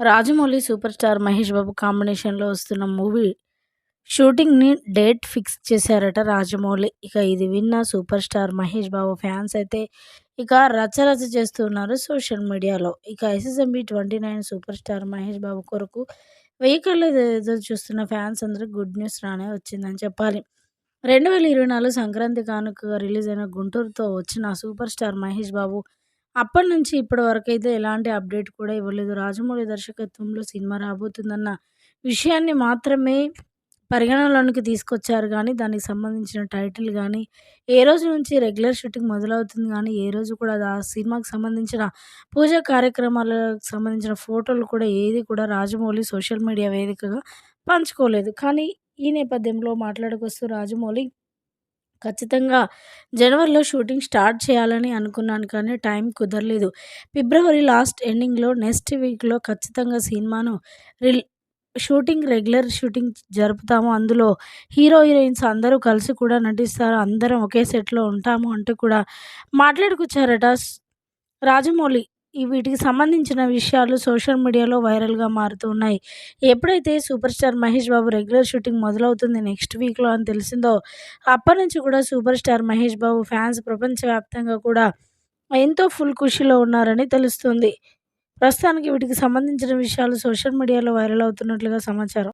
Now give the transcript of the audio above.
Rajamouli, super star Mahesh Babu కాంబినేషన్‌లో వస్తున్న movie షూటింగ్‌ని date fix చేశారట రాజమౌళి. ఇక ఇది విన్న super star Mahesh Babu fans అయితే ఇక రచరచ చేస్తున్నారు సోషల్ మీడియాలో. ఇక SSMB 29 super star Mahesh Babu కొరకు వెహికల్ ఎదురు చూస్తున్న ఫ్యాన్స్ అందరికి గుడ్ న్యూస్ రానే వచ్చిందని చెప్పాలి. 2024 సంక్రాంతి కానుకగా రిలీజ్ అయిన 'గుంటూరు'తో వచ్చిన సూపర్ స్టార్ మహేష్ బాబు అప్పటి నుంచి ఇప్పటి వరకైతే ఎలాంటి అప్డేట్ కూడా ఇవ్వలేదు. రాజమౌళి దర్శకత్వంలో సినిమా రాబోతుందన్న విషయాన్ని మాత్రమే పరిగణనలోకి తీసుకొచ్చారు కానీ దానికి సంబంధించిన టైటిల్ కానీ ఏ రోజు నుంచి రెగ్యులర్ షూటింగ్ మొదలవుతుంది కానీ ఏ రోజు కూడా ఆ సినిమాకి సంబంధించిన పూజా కార్యక్రమాలకు సంబంధించిన ఫోటోలు కూడా ఏది కూడా రాజమౌళి సోషల్ మీడియా వేదికగా పంచుకోలేదు. కానీ ఈ నేపథ్యంలో మాట్లాడుకొస్తూ రాజమౌళి ఖచ్చితంగా జనవరిలో షూటింగ్ స్టార్ట్ చేయాలని అనుకున్నాను కానీ టైం కుదరలేదు. ఫిబ్రవరి లాస్ట్ ఎండింగ్‌లో నెక్స్ట్ వీక్‌లో ఖచ్చితంగా సినిమాను రిల్ షూటింగ్ రెగ్యులర్ షూటింగ్ జరుపుతాము. అందులో హీరో, హీరోయిన్స్ అందరూ కలిసి కూడా నటిస్తారు. అందరం ఒకే సెట్‌లో ఉంటాము అంటూ కూడా మాట్లాడుకొచ్చారట రాజమౌళి. ఈ వీటికి సంబంధించిన విషయాలు సోషల్ మీడియాలో వైరల్‌గా మారుతూ ఉన్నాయి. ఎప్పుడైతే super star Mahesh Babu regular shooting మొదలవుతుంది నెక్స్ట్ వీక్‌లో అని తెలిసిందో అప్పటి నుంచి కూడా super star Mahesh Babu fans ప్రపంచవ్యాప్తంగా కూడా ఎంతో ఫుల్ ఖుషీలో ఉన్నారని తెలుస్తుంది. ప్రస్తుతానికి వీటికి సంబంధించిన విషయాలు సోషల్ మీడియాలో వైరల్ అవుతున్నట్లుగా సమాచారం.